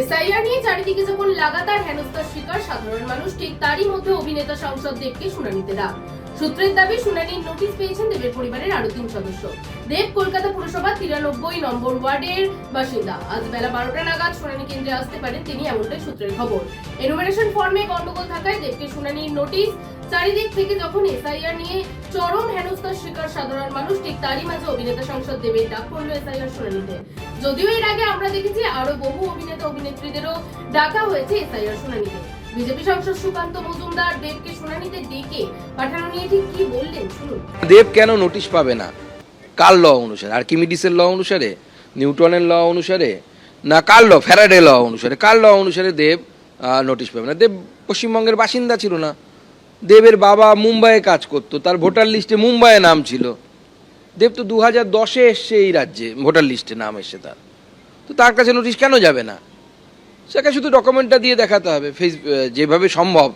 SIR নিয়ে চারিদিকে যখন লাগাতার হেনস্থার শিকার, সাধারণ মানুষ ঠিক তারই মধ্যে অভিনেতা সাংসদ দেবকে শুনানিতে ডাক। সূত্রের দাবি, শুনানির নোটিশ পেয়েছেন দেবের পরিবারের আরও তিন সদস্য। দেব কলকাতা পুরসভা তিরানব্বই নম্বর ওয়ার্ডের বাসিন্দা। আজ বেলা বারোটা নাগাদ শুনানি কেন্দ্রে আসতে পারেন তিনি, এমনটাই সূত্রের খবর। এনুমারেশন ফর্মে গন্ডগোল থাকায় দেবকে শুনানির নোটিশ চারিদিক থেকে যখন এসআইআর নিয়ে চরম হেনস্থার শিকার সাধারণ মানুষ, ঠিক তারই মাঝে অভিনেতা সংসদ দেবের ডাক পড়ল এসআইআর শুনানিতে। যদিও এর আগে আমরা দেখেছি আরও বহু অভিনেতা অভিনেত্রীদেরও ডাকা হয়েছে এসআইআর শুনানিতে। বিজেপি সাংসদ সুকান্ত মজুমদার দেবকে শুনানিতে ডেকে পাঠানো নিয়ে ঠিক কি বললেন, শুনুন। দেব কেন নোটিশ পাবে না? কার ল অনুসারে? আর্কিমিডিসের ল অনুসারে? নিউটনের ল অনুসারে? না, কার ল? ফ্যারাডে ল অনুসারে। কার ল অনুসারে দেব নোটিশ পাবে না? দেব পশ্চিমবঙ্গের বাসিন্দা ছিল না। দেবের বাবা মুম্বাইয়ে কাজ করত। তার ভোটার লিস্টে মুম্বাইয়ে নাম ছিল। দেব তো দু হাজার দশে এসছে এই রাজ্যে, ভোটার লিস্টে নাম এসছে তার। তো তার কাছে নোটিশ কেন যাবে না? সেটা শুধু ডকুমেন্টটা দিয়ে দেখাতে হবে ফেস যেভাবে সম্ভব।